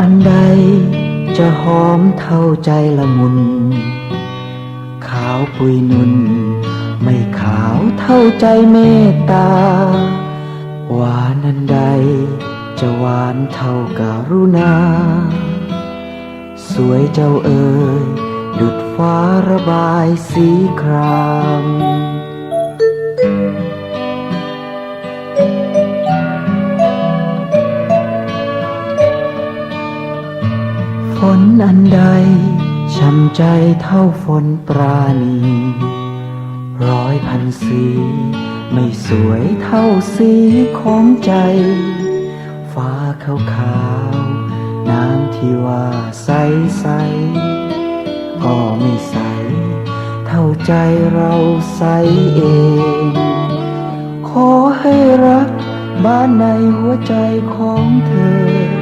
อันใด จะหอมเท่าใจละมุน ขาวปุยนุน ไม่ขาวเท่าใจเมตตา หวานอันใด จะหวานเท่าการุณา สวยเจ้าเอ๋ยดุดฟ้าระบายสีคราม นอันใดช้ำใจเท่าฝนปราณี ร้อยพันสี ไม่สวยเท่าสีของใจ ฟ้าขาวขาวๆน้ำที่ว่าใสใสก็ไม่ใส เท่าใจเราใสเอง ขอให้รักบ้านในหัวใจของเธอ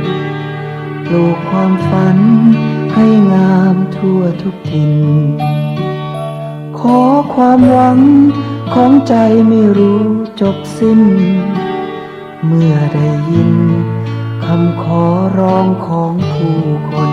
ลูกความฝันให้งามทั่วทุกทิน ขอความหวังของใจไม่รู้จบสิ้น เมื่อได้ยินคำขอร้องของผู้คน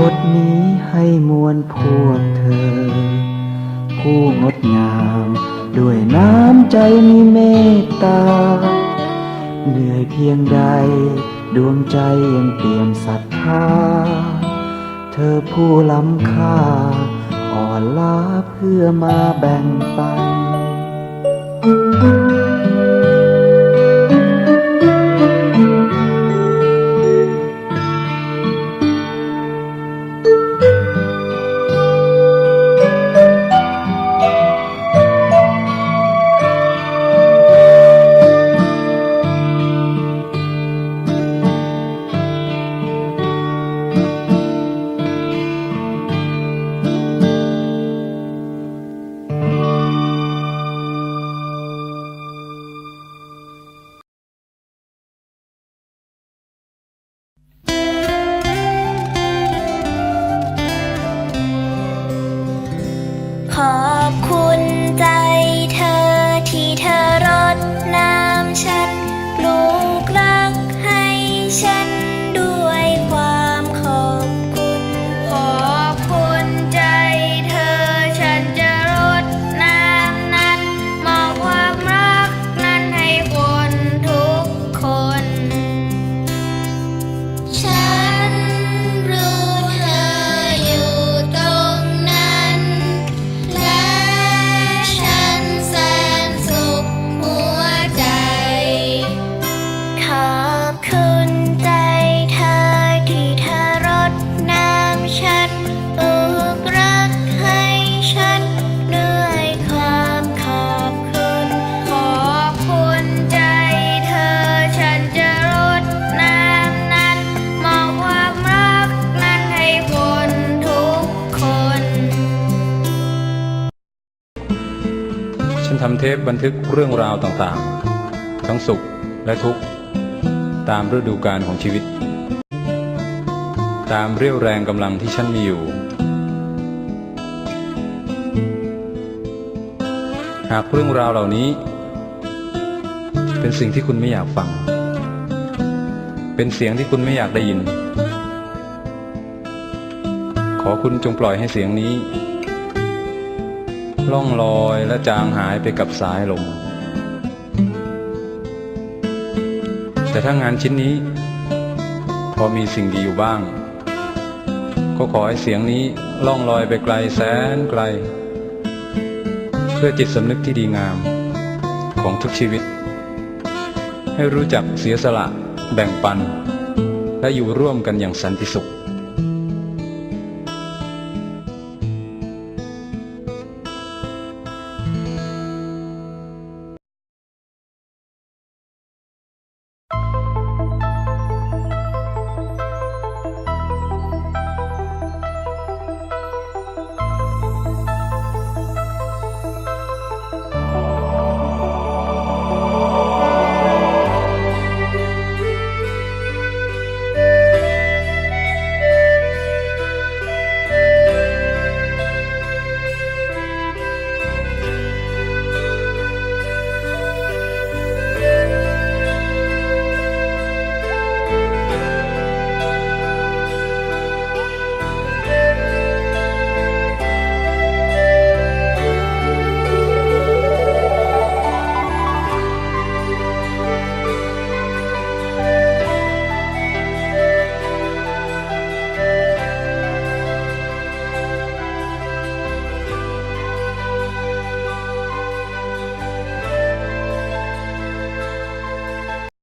บทนี้ให้มวลพวกเธอ ผู้งดงาม ด้วยน้ำใจมีเมตตา เหนื่อยเพียงใด ดวงใจยังเปี่ยมศรัทธา เธอผู้ล้ำค่า อ่อนล้าเพื่อมาแบ่งปัน ทำเทปบันทึกเรื่องราวต่างๆ ทั้งสุขและทุกข์ ตามฤดูกาลของชีวิต ตามเรี่ยวแรงกำลังที่ฉันมีอยู่ หากเรื่องราวเหล่านี้ เป็นสิ่งที่คุณไม่อยากฟัง เป็นเสียงที่คุณไม่อยากได้ยิน ขอคุณจงปล่อยให้เสียงนี้ ล่องลอยและจางหายไปกับสายลม แต่ถ้างานชิ้นนี้ พอมีสิ่งดีอยู่บ้าง ก็ขอให้เสียงนี้ล่องลอยไปไกลแสนไกล เพื่อจิตสำนึกที่ดีงามของทุกชีวิต ให้รู้จักเสียสละแบ่งปัน และอยู่ร่วมกันอย่างสันติสุข